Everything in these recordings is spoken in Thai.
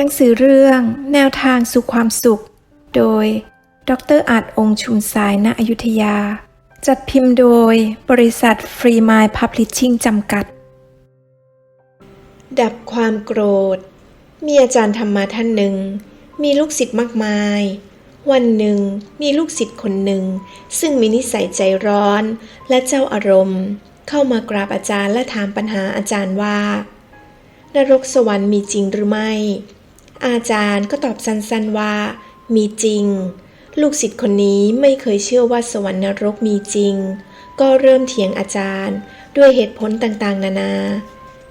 หนังสือเรื่องแนวทางสู่ความสุข โดย ดรอาจองค์ชุมสายณอยุธยา จัดพิมพ์โดยบริษัทฟรีมายพับลิชชิ่งจำกัด ดับความโกรธ มีอาจารย์ธรรมะท่านหนึ่ง มีลูกศิษย์มากมาย วันหนึ่งมีลูกศิษย์คนหนึ่ง ซึ่งมีนิสัยใจร้อนและเจ้าอารมณ์ เข้ามากราบอาจารย์และถามปัญหาอาจารย์ว่านรกสวรรค์มีจริงหรือไม่ อาจารย์ก็ตอบสั้นๆว่า มีจริง ลูกศิษย์คนนี้ไม่เคยเชื่อว่าสวรรค์นรกมีจริง ก็เริ่มเถียงอาจารย์ด้วยเหตุผลต่างๆ นานา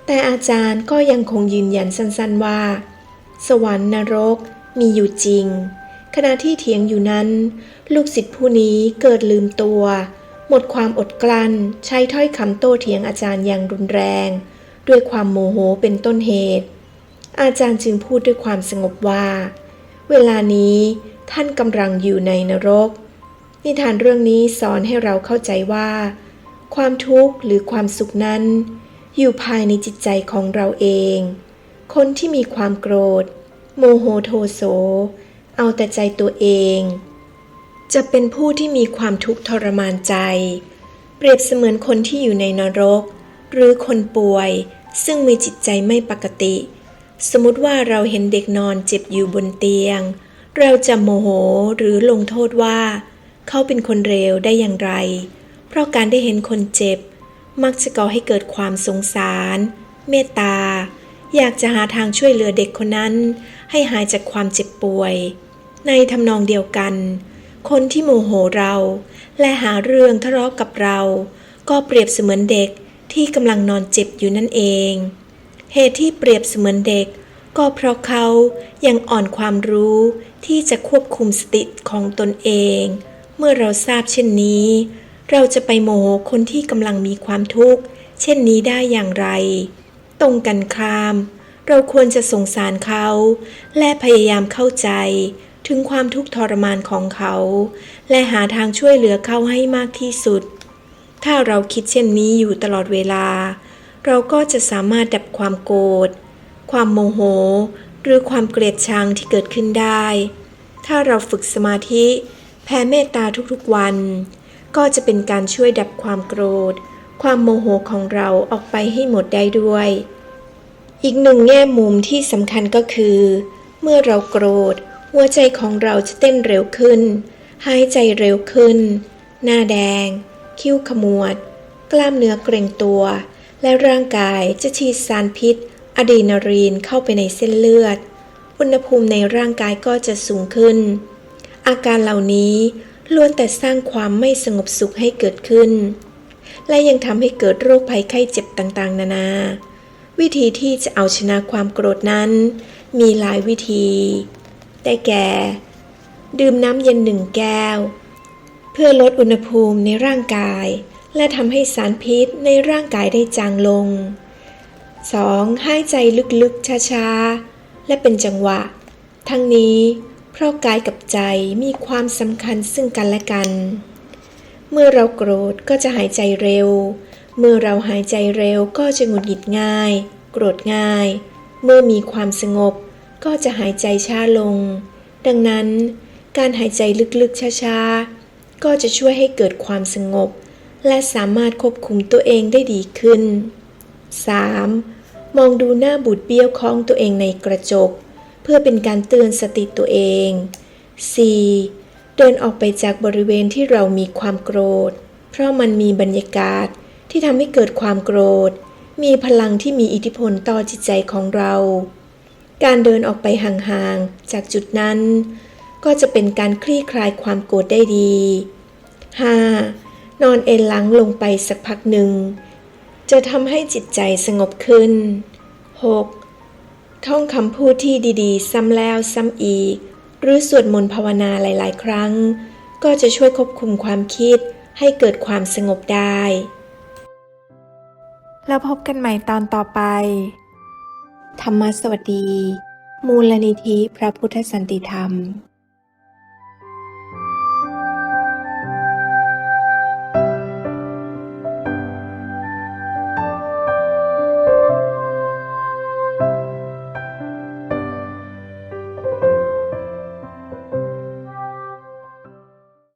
แต่อาจารย์ก็ยังคงยืนยันสั้นๆว่า สวรรค์นรกมีอยู่จริง ขณะที่เถียงอยู่นั้น ลูกศิษย์ผู้นี้เกิดลืมตัว หมดความอดกลั้นใช้ถ้อยคำโต้เถียงอาจารย์อย่างรุนแรง ด้วยความโมโหเป็นต้นเหตุ อาจารย์จึงพูดด้วยความสงบว่า เวลานี้ท่านกำลังอยู่ในนรก นิทานเรื่องนี้สอนให้เราเข้าใจว่า ความทุกข์หรือความสุขนั้น อยู่ภายในจิตใจของเราเอง คนที่มีความโกรธ โมโหโทโส เอาแต่ใจตัวเอง จะเป็นผู้ที่มีความทุกข์ทรมานใจ เปรียบเสมือนคนที่อยู่ในนรก หรือคนป่วยซึ่งมีจิตใจไม่ปกติ สมมติว่าเราเห็นเด็กนอนเจ็บอยู่บนเตียง เราจะโมโหหรือลงโทษว่า เขาเป็นคนเร็วได้อย่างไร เพราะการได้เห็นคนเจ็บ มักจะก่อให้เกิดความสงสาร เมตตา อยากจะหาทางช่วยเหลือเด็กคนนั้น ให้หายจากความเจ็บป่วย ในทำนองเดียวกัน คนที่โมโหเรา และหาเรื่องทะเลาะกับเรา ก็เปรียบเสมือนเด็กที่กำลังนอนเจ็บอยู่นั่นเอง เหตุที่เปรียบเสมือนเด็ก ก็เพราะเขายังอ่อนความรู้ที่จะควบคุมสติของตนเอง เมื่อเราทราบเช่นนี้ เราจะไปโมโหคนที่กำลังมีความทุกข์ เช่นนี้ได้อย่างไร ตรงกันข้าม เราควรจะสงสารเขา และพยายามเข้าใจถึงความทุกข์ทรมานของเขา และหาทางช่วยเหลือเขาให้มากที่สุด ถ้าเราคิดเช่นนี้อยู่ตลอดเวลา เราก็จะสามารถดับความโกรธ ความโมโห หรือความเกลียดชังที่เกิดขึ้นได้ ถ้าเราฝึกสมาธิแผ่เมตตาทุกๆวัน ก็จะเป็นการช่วยดับความโกรธ ความโมโหของเราออกไปให้หมดได้ด้วย อีกหนึ่งแง่มุมที่สำคัญก็คือ เมื่อเราโกรธ หัวใจของเราจะเต้นเร็วขึ้น หายใจเร็วขึ้น หน้าแดง คิ้วขมวด กล้ามเนื้อเกร็งตัว และร่างกายจะฉีดสารพิษอะดรีนาลีนเข้าไปในเส้นเลือด อุณหภูมิในร่างกายก็จะสูงขึ้น อาการเหล่านี้ล้วนแต่สร้างความไม่สงบสุขให้เกิดขึ้น และยังทำให้เกิดโรคภัยไข้เจ็บต่างๆ นานา วิธีที่จะเอาชนะความโกรธนั้น มีหลายวิธี ได้แก่ ดื่มน้ำเย็นหนึ่งแก้ว เพื่อลดอุณหภูมิในร่างกาย และทำให้สารพิษในร่างกายได้จางลง 2. หายใจลึกๆ ช้าๆ และเป็นจังหวะ ทั้งนี้เพราะกายกับใจมีความสำคัญซึ่งกันและกัน เมื่อเราโกรธก็จะหายใจเร็ว เมื่อเราหายใจเร็วก็จะหงุดหงิดง่าย โกรธง่าย เมื่อมีความสงบก็จะหายใจช้าลง ดังนั้น การหายใจลึกๆ ช้าๆ ก็จะช่วยให้เกิดความสงบ และสามารถควบคุมตัวเองได้ดีขึ้น 3. มองดูหน้าบูดเบี้ยวของตัวเองในกระจก เพื่อเป็นการเตือนสติตัวเอง 4. เดินออกไปจากบริเวณที่เรามีความโกรธ เพราะมันมีบรรยากาศที่ทำให้เกิดความโกรธ มีพลังที่มีอิทธิพลต่อจิตใจของเรา การเดินออกไปห่างๆจากจุดนั้น ก็จะเป็นการคลี่คลายความโกรธได้ดี 5. นอนเอนหลังลงไปสักพักหนึ่ง จะทำให้จิตใจสงบขึ้น 6. ท่องคำพูดที่ดีๆ ซ้ำแล้วซ้ำอีก หรือสวดมนต์ภาวนาหลาย ๆ ครั้ง ก็จะช่วยควบคุมความคิดให้เกิดความสงบได้ แล้วพบกันใหม่ตอนต่อไป ธรรมสวัสดี มูลนิธิพระพุทธสันติธรรม